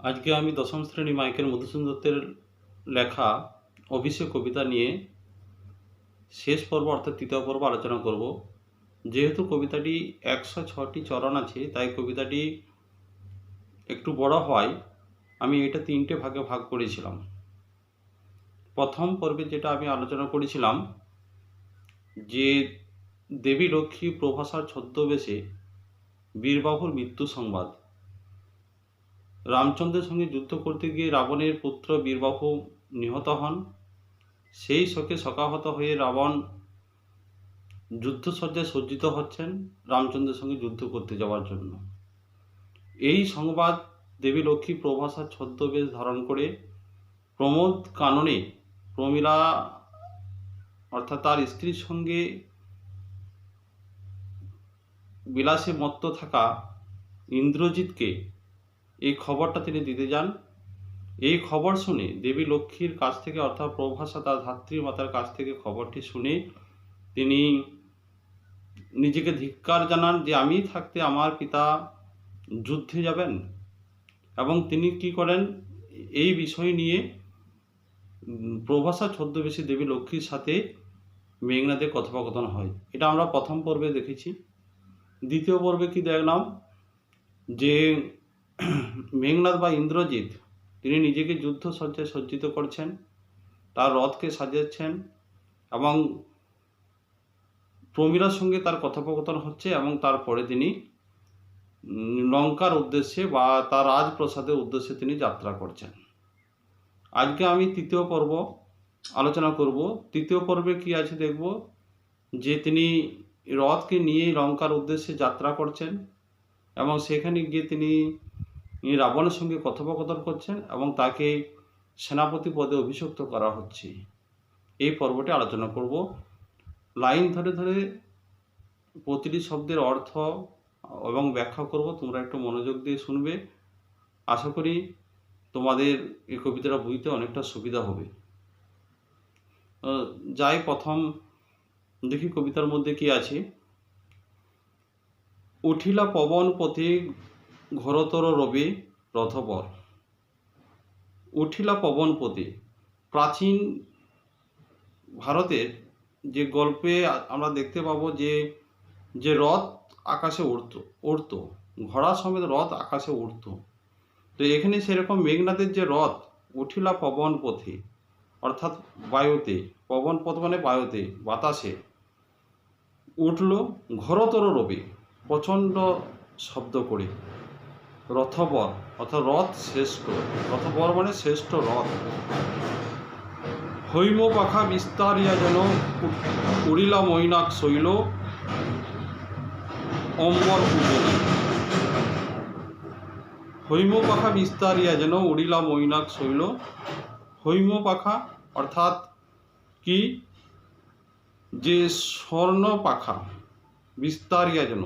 আজকে আমি দশম শ্রেণি মাইকেল মধুসূদন দত্তের লেখা অভিষেক কবিতা নিয়ে শেষ পর্ব অর্থাৎ তৃতীয় পর্ব আলোচনা করব। যেহেতু কবিতাটি একশো ছটি চরণ আছে, তাই কবিতাটি একটু বড় হওয়ায় আমি এটা তিনটে ভাগে ভাগ করেছিলাম। প্রথম পর্বে যেটা আমি আলোচনা করেছিলাম, যে দেবী লক্ষ্মী প্রভাষার ছদ্মবেশে বীরবাহুর মৃত্যু সংবাদ। রামচন্দ্রের সঙ্গে যুদ্ধ করতে গিয়ে রাবণের পুত্র বীরবাহু নিহত হন। সেই শোকে শকাহত হয়ে রাবণ যুদ্ধসজ্জায় সজ্জিত হচ্ছেন রামচন্দ্রের সঙ্গে যুদ্ধ করতে যাওয়ার জন্য। এই সংবাদ দেবী লক্ষ্মী প্রভাষার ছদ্মবেশ ধারণ করে প্রমোদ কাননে প্রমীলা, অর্থাৎ তার স্ত্রীর সঙ্গে বিলাসে মত্ত থাকা ইন্দ্রজিৎকে এই খবরটা তিনি দিতে যান। এই খবর শুনে দেবী লক্ষ্মীর কাছ থেকে অর্থাৎ প্রভাষা তার ধাত্রী মাতার কাছ থেকে খবরটি শুনে তিনি নিজেকে ধিক্কার জানান যে, আমি থাকতে আমার পিতা যুদ্ধে যাবেন। এবং তিনি কি করেন? এই বিষয় নিয়ে প্রভাষা ছদ্মবেশী দেবী লক্ষ্মীর সাথে মেঘনাদের কথোপকথন হয়। এটা আমরা প্রথম পর্বে দেখেছি। দ্বিতীয় পর্বে কি দেখলাম? যে মেঘনাদ বা ইন্দ্রজিৎ, তিনি নিজেকে যুদ্ধ সজ্জায় সজ্জিত করছেন, তার রথকে সাজাচ্ছেন এবং প্রমীরার সঙ্গে তার কথোপকথন হচ্ছে এবং তারপরে তিনি লঙ্কার উদ্দেশ্যে বা তার রাজপ্রসাদের উদ্দেশ্যে তিনি যাত্রা করছেন। আজকে আমি তৃতীয় পর্ব আলোচনা করব। তৃতীয় পর্বে কি আছে দেখব? যে তিনি রথকে নিয়ে লঙ্কার উদ্দেশ্যে যাত্রা করছেন এবং সেখানে গিয়ে তিনি রাবণের সঙ্গে কথোপকথন করছেন এবং তাকে সেনাপতি পদে অভিষিক্ত করা হচ্ছে। এই পর্বটি আলোচনা করব। লাইন ধরে ধরে প্রতিটি শব্দের অর্থ এবং ব্যাখ্যা করব। তোমরা একটু মনোযোগ দিয়ে শুনবে। আশা করি তোমাদের এই কবিতাটা বুঝতে অনেকটা সুবিধা হবে। যাই প্রথম দেখি কবিতার মধ্যে কি আছে। উঠিলা পবন পথে ঘোরতর রবে রথপর। উঠিলা পবন পথে প্রাচীন ভারতের যে গল্পে আমরা দেখতে পাবো যে যে রথ আকাশে উড়ত উড়ত, ঘোড়া সমেত রথ আকাশে উড়ত। তো এখানে সেরকম মেঘনাথের যে রথ, উঠিলা পবন পথে অর্থাৎ বায়ুতে, পবন পথ মানে বায়ুতে, বাতাসে, উঠল ঘোরতর রবে, প্রচণ্ড শব্দ করে। রথবর, অর্থাৎ রথ শ্রেষ্ঠ। রথবর মানে শ্রেষ্ঠ রথ। হৈম পাখা বিস্তারিয়া যেন উড়িলা মৈনাক শৈল, অম্বর উজলি হৈম পাখা বিস্তারিয়া যেন উড়িলা মৈনাক শৈল, হৈম পাখা অর্থাৎ কি? যে স্বর্ণ পাখা, বিস্তারিয়া যেন।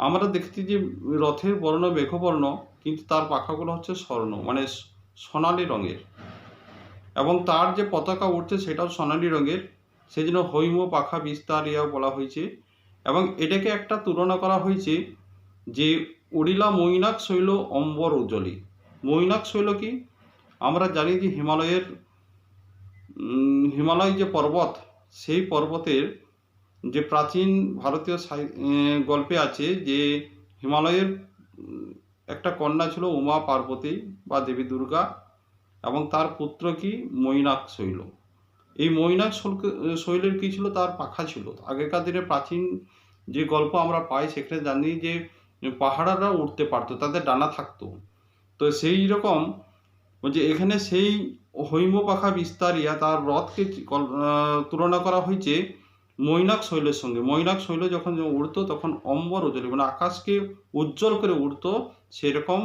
আমরা দেখছি যে রথের বর্ণ মেঘবর্ণ, কিন্তু তার পাখাগুলো হচ্ছে স্বর্ণ মানে সোনালি রঙের। এবং তার যে পতাকা উঠছে সেটাও সোনালি রঙের। সেই জন্য হৈম, পাখা বিস্তারিয়া বলা হয়েছে। এবং এটাকে একটা তুলনা করা হয়েছে যে উড়িলা মৈনাক শৈল অম্বর উজ্জ্বলী। মৈনাক শৈল কি? আমরা জানি যে হিমালয়ের হিমালয় যে পর্বত, সেই পর্বতের যে প্রাচীন ভারতীয় গল্পে আছে যে হিমালয়ের একটা কন্যা ছিল উমা পার্বতী বা দেবী দুর্গা এবং তার পুত্র কি? মৈনাক শৈল। এই মৈনাক শৈল- শৈলের কি ছিল? তার পাখা ছিল। আগেকার দিনে প্রাচীন যে গল্প আমরা পাই সেখানে জানি যে পাহাড়ারা উঠতে পারতো, তাদের ডানা থাকতো। তো সেই রকম যে এখানে সেই হৈম পাখা বিস্তারিয়া তার রথকে তুলনা করা হয়েছে মৈনাক শৈলের সঙ্গে। মৈনাক শৈল যখন উড়তো, তখন অম্বর উজ্জ্বল মানে আকাশকে উজ্জ্বল করে উড়তো সেরকম।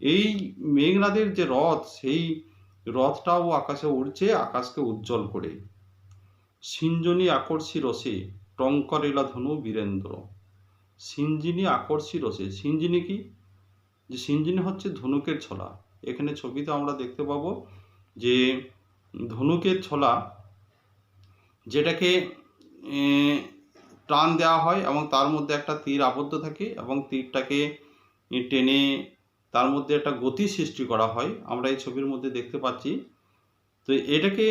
এই মেঘনাদের যে রথ, সেই রথটাও আকাশে উড়ছে, আকাশকে উজ্জ্বল করে। সিঞ্জনী আকর্ষী রসে, টঙ্করেলা ধনু বীরেন্দ্র। সিঞ্জিনী আকর্ষী রসে, সিঞ্জিনী কি? যে সিঞ্জিনী হচ্ছে ধনুকের ছলা। এখানে ছবিতে আমরা দেখতে পাবো যে ধনুকের ছলা, যেটাকে টান দেওয়া হয় এবং তার মধ্যে একটা তীর আবদ্ধ থাকে এবং তীরটাকে টেনে তার মধ্যে একটা গতি সৃষ্টি করা হয়। আমরা এই ছবির মধ্যে দেখতে পাচ্ছি। তো এটাকে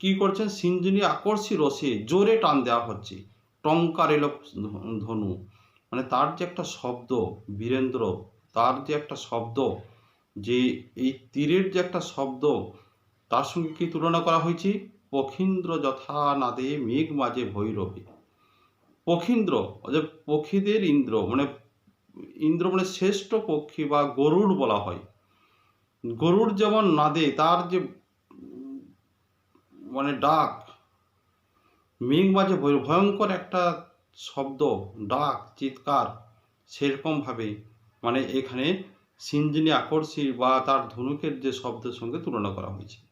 কি করছেন? সিঞ্জনি আকর্ষী রসে জোরে টান দেওয়া হচ্ছে। টঙ্কার এলো ধনু। মানে তার যে একটা শব্দ, বীরেন্দ্র, তার যে একটা শব্দ, যে এই তীরের যে একটা শব্দ, তার সঙ্গে কি তুলনা করা হয়েছে? পখীন্দ্র যথা নাদে মেঘ মাঝে ভৈরবে। পখীন্দ্র যে পক্ষীদের ইন্দ্র মানে ইন্দ্র মানে শ্রেষ্ঠ পক্ষী বা গরুড় বলা হয়। গরুর যেমন নাদে, তার যে মানে ডাক, মেঘ মাঝে ভয়- ভয়ঙ্কর একটা শব্দ, ডাক, চিৎকার, সেরকমভাবে মানে এখানে সিঞ্জিনী আকর্ষী বা তার ধনুকের যে শব্দের সঙ্গে তুলনা করা হয়েছে।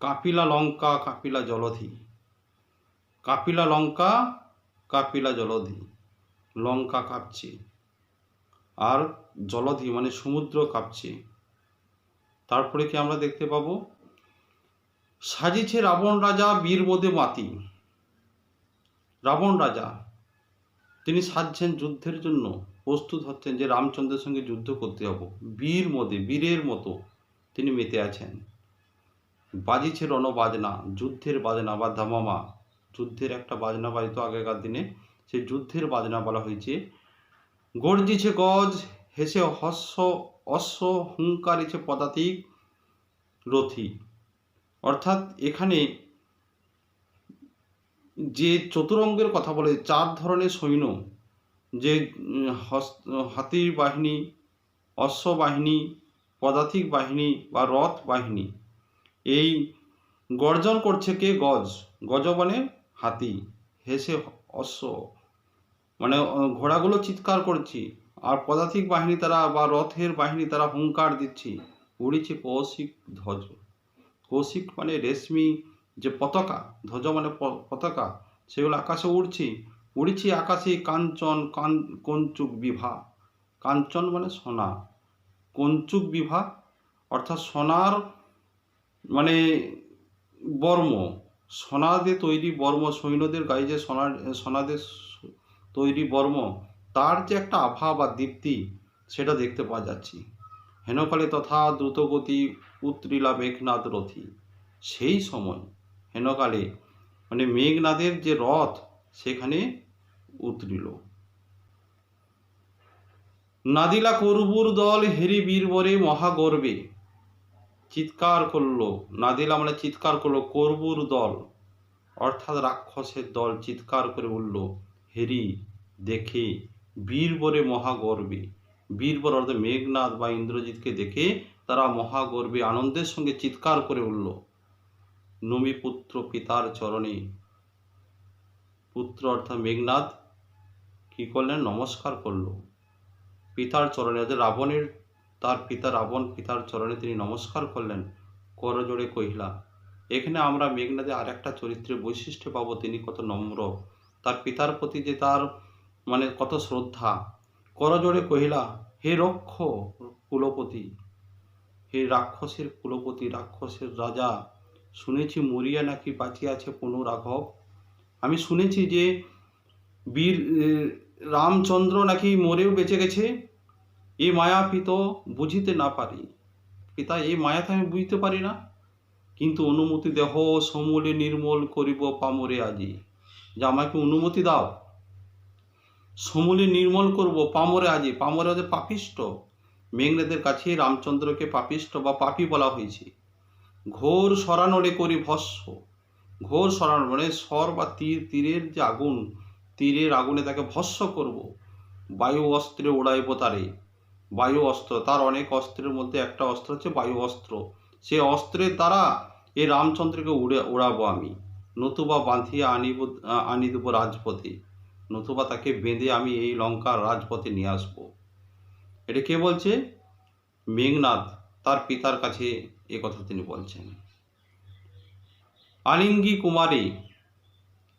কাপিলা লঙ্কা, কাপিলা জলধি। কাপিলা লঙ্কা, কাপিলা জলধি। লঙ্কা কাঁপছে। আর জলধি মানে সমুদ্র কাঁপছে। তারপরে কি আমরা দেখতে পাবো? সাজিছে রাবণ রাজা বীরবোদে মাতি। রাবণ রাজা, তিনি সাজছেন যুদ্ধের জন্য। প্রস্তুত হচ্ছেন যে রামচন্দ্রের সঙ্গে যুদ্ধ করতে যাব। বীর মদে বীরের মতো তিনি মেতে আছেন। বাজিছে রণবাজনা, যুদ্ধের বাজনা বা ধামামা। যুদ্ধের একটা বাজনা বাজিত আগেকার দিনে, সেই যুদ্ধের বাজনা বলা হয়েছে। গর্জিছে গজ, হেসে হস্য, অশ্ব হুঙ্কারিছে পদাতিক রথি। অর্থাৎ এখানে যে চতুরঙ্গের কথা বলে, চার ধরনের সৈন্য, যে হাতির বাহিনী, অশ্ব বাহিনী, পদাতিক বাহিনী বা রথ বাহিনী। এই গর্জন করছে কে? গজ। গজ মানে হাতি। হেসে অশ্ব। মানে ঘোড়াগুলো চিৎকার করছি। আর পদাতিক বাহিনী তারা বা রথের বাহিনী তারা হুঙ্কার দিচ্ছি। উড়িছে কৌশিক ধ্বজ। কৌশিক মানে রেশমি যে পতাকা। ধ্বজ মানে পতাকা। সেগুলো আকাশে উড়ছি। উড়ছি আকাশে কাঞ্চন, কান, কঞ্চুক বিভা। কাঞ্চন মানে সোনা। কঞ্চুক বিভা অর্থাৎ সোনার মানে বর্ম, সোনা দিয়ে তৈরি বর্ম, সৈন্যদের গায়ে যে সোনার সোনাদের স- তৈরি বর্ম, তার যে একটা আভা বা দীপ্তি, সেটা দেখতে পাওয়া যাচ্ছে। হেনকালে তথা দ্রুতগতি উত্রিলা মেঘনাদ রথী। সেই সময় হেনকালে মানে মেঘনাদের যে রথ, সেখানে উতরিল। নাদিলা করবুর দল হেরি বীরবরে মহাগর্বে। চিৎকার করল, নাদিলা মানে চিৎকার করল, করবুর দল। অর্থাৎ রাক্ষসের দল চিৎকার করে উঠল হেরি, দেখে বীরবরে মহাগর্বে। বীরবর অর্থাৎ মেঘনাথ বা ইন্দ্রজিৎকে দেখে তারা মহাগর্বে আনন্দের সঙ্গে চিৎকার করে উঠল নমিপুত্র পিতার চরণে। পুত্র অর্থাৎ মেঘনাথ কি করলেন? নমস্কার করল। পিতার চরণে রাবণের তার পিতা রাবণ পিতার চরণে তিনি নমস্কার করলেন। করজোড়ে কহিলা, এখানে আমরা মেঘনাদে আর একটা চরিত্রের বৈশিষ্ট্য পাবো, তিনি কত নম্র। তার পিতার প্রতি যে তার মানে কত শ্রদ্ধা করজোড়ে কহিলা, হে রক্ষ কুলপতি, হে রাক্ষসের কুলপতি, রাক্ষসের রাজা, শুনেছি মরিয়া নাকি বাঁচিয়ে আছে পুনঃ রাঘব আমি শুনেছি যে বীর রামচন্দ্র নাকি মরেও বেঁচে গেছে। এ মায়া পিত বুঝিতে না পারি। পিতা, এই মায়াতে আমি বুঝতে পারি না। কিন্তু অনুমতি দেহ সমূলে নির্মল করিব পামরে আজি। যে আমাকে অনুমতি দাও। সমূলে নির্মল করব পামরে আজি। পামরে আজি পাপিষ্ট মেঘনাদের কাছে রামচন্দ্রকে পাপিষ্ট বা পাপী বলা হয়েছে। ঘোর সরানলে করি ভস্য ঘোর সরানো মানে স্বর বা তীর, তীরের যে আগুন, তীরের আগুনে তাকে ভস্য করব। বায়ু অস্ত্রে উড়াইব তারে। বায়ু অস্ত্র, তার অনেক অস্ত্রের মধ্যে একটা অস্ত্র হচ্ছে বায়ু অস্ত্র। সে অস্ত্রের দ্বারা এই রামচন্দ্রকে উড়ে, উড়াবো আমি। নতুবা বাঁধিয়া আনিব আনি দেবো রাজপথে। নতুবা তাকে বেঁধে আমি এই লঙ্কার রাজপথে নিয়ে আসব। এটা কে বলছে? মেঘনাথ তার পিতার কাছে এ কথা তিনি বলছেন। আলিঙ্গি কুমারী,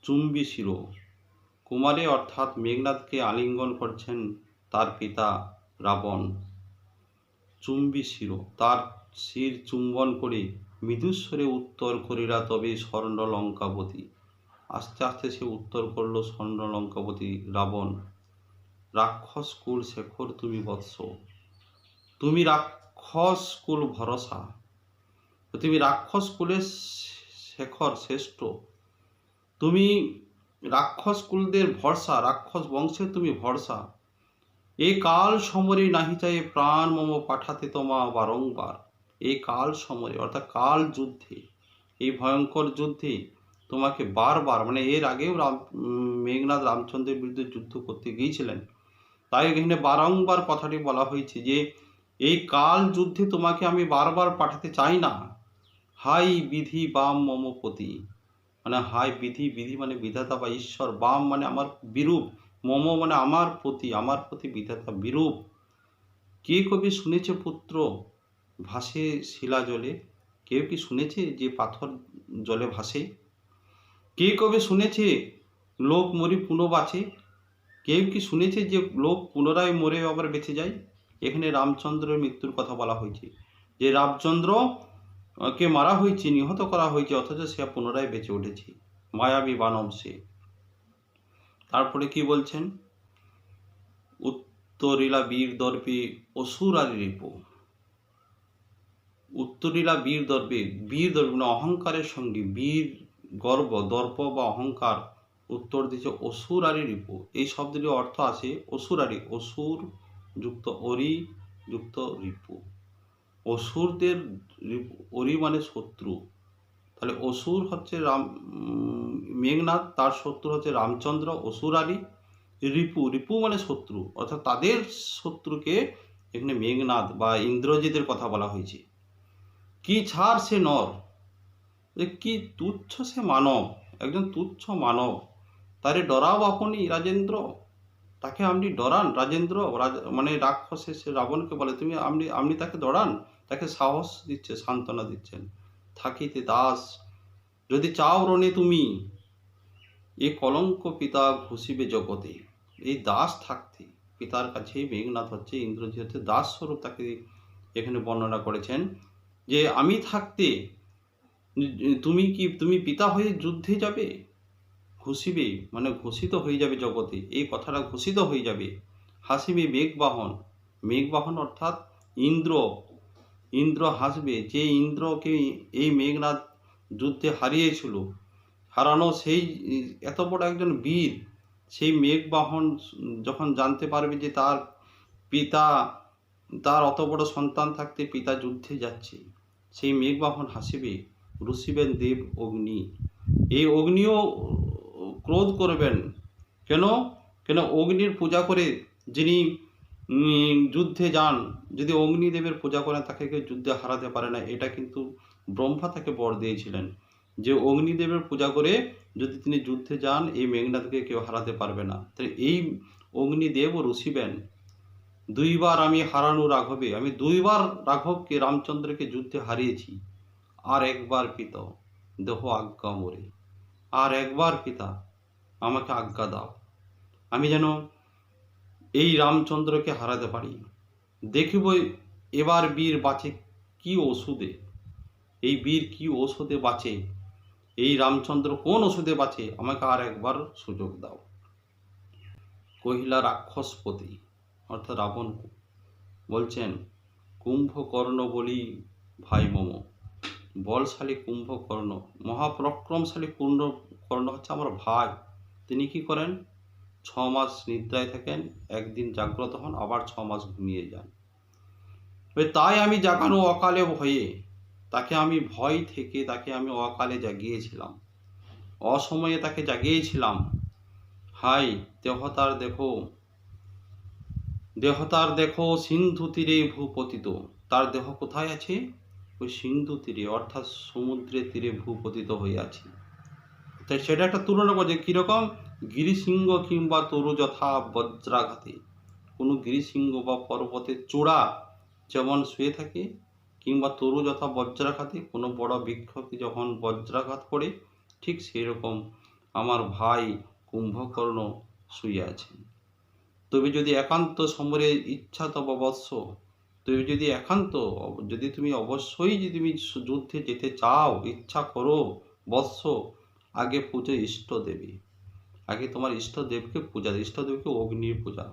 চুম্বি শিরো। কুমারে অর্থাৎ মেঘনাথকে আলিঙ্গন করছেন তার পিতা রাবণ চুম্বি শিরো, তার শির চুম্বন করে মৃদুস্বরে উত্তর করিলা, তবে স্বর্ণ আস্তে আস্তে সে উত্তর করল স্বর্ণ রাবণ, রাক্ষস কুল শেখর তুমি বৎস। তুমি রাক্ষস কুল ভরসা। তুমি রাক্ষস কুলের শেখর শ্রেষ্ঠ। তুমি রাক্ষস কুলদের ভরসা, রাক্ষস বংশের তুমি ভরসা। এ কাল সমরে নাহি চাই প্রাণ মম পাঠাতে তোমা বারংবার। এই কাল সমরে, অর্থাৎ কাল যুদ্ধে, এই ভয়ঙ্কর যুদ্ধে তোমাকে বারবার মানে এর আগেও রাম মেঘনাথ রামচন্দ্রের বিরুদ্ধে যুদ্ধ করতে গিয়েছিলেন। তাই এখানে বারংবার কথাটি বলা হয়েছে যে এই কাল যুদ্ধে তোমাকে আমি বারবার পাঠাতে চাই না। হাই বিধি বাম মমপতি। মানে হাই বিধি বিধি মানে বিধাতা বা ঈশ্বর, বাম মানে আমার বিরূপ। মম মানে আমার প্রতি আমার প্রতি বিধাতা বিরূপ। কে কবি শুনেছে পুত্র ভাসে শিলা জলে? কেউ কি শুনেছে যে পাথর জলে ভাসে? কে কবে শুনেছে লোক মরি পুনঃ বাঁচে? কেউ কি শুনেছে যে লোক পুনরায় মরে আবার বেঁচে যায়? এখানে রামচন্দ্রের মৃত্যুর কথা বলা হয়েছে। যে রামচন্দ্র কে মারা হয়েছে, নিহত করা হয়েছে, অথচ সে পুনরায় বেঁচে উঠেছে। মায়াবী বানব সে। তারপরে কি বলছেন? উত্তরিলা বীর দর্পে অসুরারি রিপু। উত্তরিলা বীর দর্পে, বীর দর্প মানে অহংকারের সঙ্গে, বীর গর্ব, দর্প বা অহংকার উত্তর দিচ্ছে অসুর অসুরারি রিপু। এই শব্দটির অর্থ আছে অসুর অসুরারি অসুর যুক্ত অরি যুক্ত রিপু। অসুরদের অরি মানে শত্রু। তাহলে অসুর হচ্ছে রাম মেঘনাথ, তার শত্রু হচ্ছে রামচন্দ্র, অসুর অসুরারি রিপু রিপু মানে শত্রু, অর্থাৎ তাদের শত্রুকে এখানে মেঘনাথ বা ইন্দ্রজিতের কথা বলা হয়েছে। কি ছাড় সে নর? কি তুচ্ছ সে মানব? একজন তুচ্ছ মানব। তারে ডরাও আপনি রাজেন্দ্র। তাকে আপনি ডরান রাজেন্দ্র। রাজ- মানে রাক্ষসে সে রাবণকে বলে, তুমি আপনি আপনি তাকে ডরান। তাকে সাহস দিচ্ছে, সান্ত্বনা দিচ্ছেন। থাকিতে দাস। যদি চাও রণে তুমি, এ কলঙ্ক পিতা ঘুষিবে জগতে। এই দাস থাকতে পিতার কাছে মেঘনাথ হচ্ছে ইন্দ্রজি হচ্ছে দাস স্বরূপ তাকে এখানে বর্ণনা করেছেন যে, আমি থাকতে তুমি কি, তুমি পিতা হয়ে যুদ্ধে যাবে? ঘুষিবে মানে ঘোষিত হয়ে যাবে জগতে। এই কথাটা ঘোষিত হয়ে যাবে। হাসিবে মেঘবাহন। মেঘবাহন অর্থাৎ ইন্দ্র ইন্দ্র হাসবে, যে ইন্দ্রকে এই মেঘনাথ যুদ্ধে হারিয়েছিল, হারানো সেই, এত বড় একজন বীর, সেই মেঘবাহন যখন জানতে পারবে যে তার পিতা, তার অত বড় সন্তান থাকতে পিতা যুদ্ধে যাচ্ছে, সেই মেঘবাহন হাসিবে রুষিবেন দেব অগ্নি। এই অগ্নিও ক্রোধ করবেন। কেন? কেন? অগ্নির পূজা করে যিনি যুদ্ধে যান। যদি অগ্নিদেবের পূজা করেন, তাকে কেউ যুদ্ধে হারাতে পারে না। এটা কিন্তু ব্রহ্মা তাকে বর দিয়েছিলেন। যে অগ্নিদেবের পূজা করে যদি তিনি যুদ্ধে যান, এই মেঘনাথকে কেউ হারাতে পারবে না। তাই এই অগ্নিদেব ও রুষিবেন দুইবার আমি হারানো রাঘবে, আমি দুইবার রাঘবকে, রামচন্দ্রকে যুদ্ধে হারিয়েছি। আর একবার পিত, দেহ আজ্ঞা মরে। আর একবার পিতা, আমাকে আজ্ঞা দাও। আমি যেন এই রামচন্দ্রকে হারাতে পারি। দেখিব এবার বীর বাঁচে কি ওষুধে? এই বীর কি ওষুধে বাঁচে? এই রামচন্দ্র কোন ওষুধে বাঁচে? আমাকে আর একবার সুযোগ দাও। কহিলা রাক্ষসপতি, অর্থাৎ রাবণ বলছেন, কুম্ভকর্ণ বলি ভাই মম, বলশালী কুম্ভকর্ণ, মহাপরাক্রমশালী পূর্ণ কর্ণ হচ্ছে আমার ভাই। তিনি কি করেন? ছ মাস নিদ্রায় থাকেন, একদিন জাগ্রত হন, আবার ছ মাস ঘুমিয়ে যান। তাই আমি জাগানো অকালে ভয়ে, তাকে আমি ভয় থেকে, তাকে আমি অকালে জাগিয়েছিলাম। অসময়ে তাকে জাগিয়েছিলাম। হাই দেহতার দেখো দেহতার দেখো সিন্ধু তীরে ভূপতিত। তার দেহ কোথায় আছে? ওই সিন্ধু তীরে, অর্থাৎ সমুদ্রের তীরে ভূপতিত হয়ে আছে। তাই সেটা একটা তুলনা করছে কীরকম গিরিসিংহ কিংবা তরু যথা বজ্রাঘাতে। কোনো গিরিসিংহ বা পর্বতের চূড়া যেমন শুয়ে থাকে কিংবা তরু যথা বজ্রাঘাতে কোনো বড় বৃক্ষকে যখন বজ্রাঘাত করে, ঠিক সেই রকম আমার ভাই কুম্ভকর্ণ শুয়ে আছেন তবে যদি একান্ত সমরে ইচ্ছা তব বৎস তুমি যদি একান্ত, যদি তুমি অবশ্যই যদি তুমি যুদ্ধে যেতে চাও, ইচ্ছা করো বৎস, আগে পুজো ইষ্ট দেবী। আগে তোমার ইষ্টদেবকে পূজা ইষ্টদেবকে অগ্নির পূজা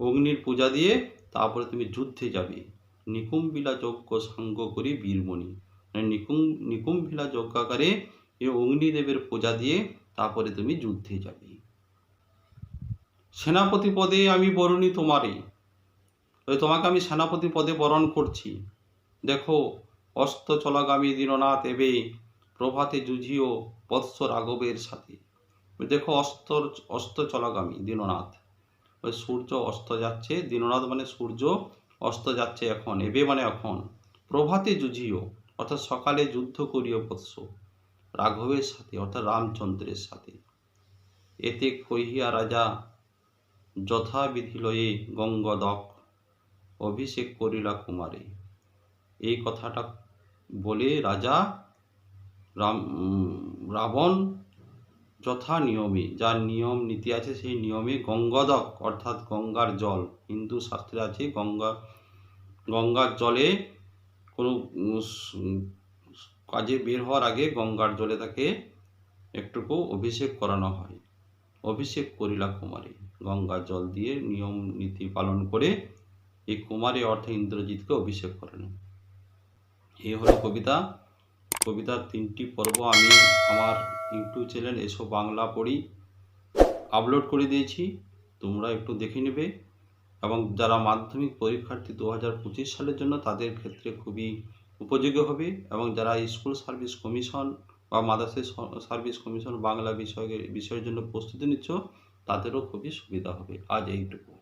অগ্নির পূজা দিয়ে তারপরে তুমি যুদ্ধে যাবে। নিকুম্বিলা যজ্ঞ সাঙ্গ করি বীরমণি। মানে নিকুম নিকুম্ভিলা যজ্ঞাকারে এই অগ্নিদেবের পূজা দিয়ে তারপরে তুমি যুদ্ধে যাবে। সেনাপতি পদে আমি বরণী তোমারে। ওই তোমাকে আমি সেনাপতি পদে বরণ করছি। দেখো, অস্ত চলাগামী দীননাথ এবে প্রভাতে যুঝিও বৎস রাঘবের সাথে। ওই দেখো অস্তর, অস্ত চলাগামী, দীননাথ। ওই সূর্য অস্ত যাচ্ছে, দীননাথ মানে সূর্য অস্ত যাচ্ছে এখন, এবে মানে এখন। প্রভাতে যুঝিও অর্থাৎ সকালে যুদ্ধ করিও বৎস রাঘবের সাথে, অর্থাৎ রামচন্দ্রের সাথে। এতে কহিয়া রাজা যথাবিধি লয়ে গঙ্গদক অভিষেক করিলা কুমারে। এই কথাটা বলে রাজা রাম রাবণ যথা নিয়মে, যার নিয়ম নীতি আছে সেই নিয়মে গঙ্গদক অর্থাৎ গঙ্গার জল। হিন্দু শাস্ত্রে আছে, গঙ্গা, গঙ্গার জলে কোনো কাজে বের হওয়ার আগে গঙ্গার জলে তাকে একটুকু অভিষেক করানো হয়। অভিষেক করিলা কুমারী। গঙ্গার জল দিয়ে নিয়ম নীতি পালন করে এই কুমারী অর্থে ইন্দ্রজিৎকে অভিষেক করেন। এই হলো কবিতা। কবিতার তিনটি পর্ব আমি আমার ইউটিউব চ্যানেল এসব বাংলা পড়ি। আপলোড করে দিয়েছি, তোমরা একটু দেখে নেবে। এবং যারা মাধ্যমিক পরীক্ষার্থী দু হাজার পঁচিশ সালের জন্য, তাদের ক্ষেত্রে খুবই উপযোগী হবে। এবং যারা স্কুল সার্ভিস কমিশন বা মাদ্রাসা সার্ভিস কমিশন বাংলা বিষয়ের বিষয়ের জন্য প্রস্তুতি নিচ্ছ, তাদেরও খুবই সুবিধা হবে। আজ এইটুকু।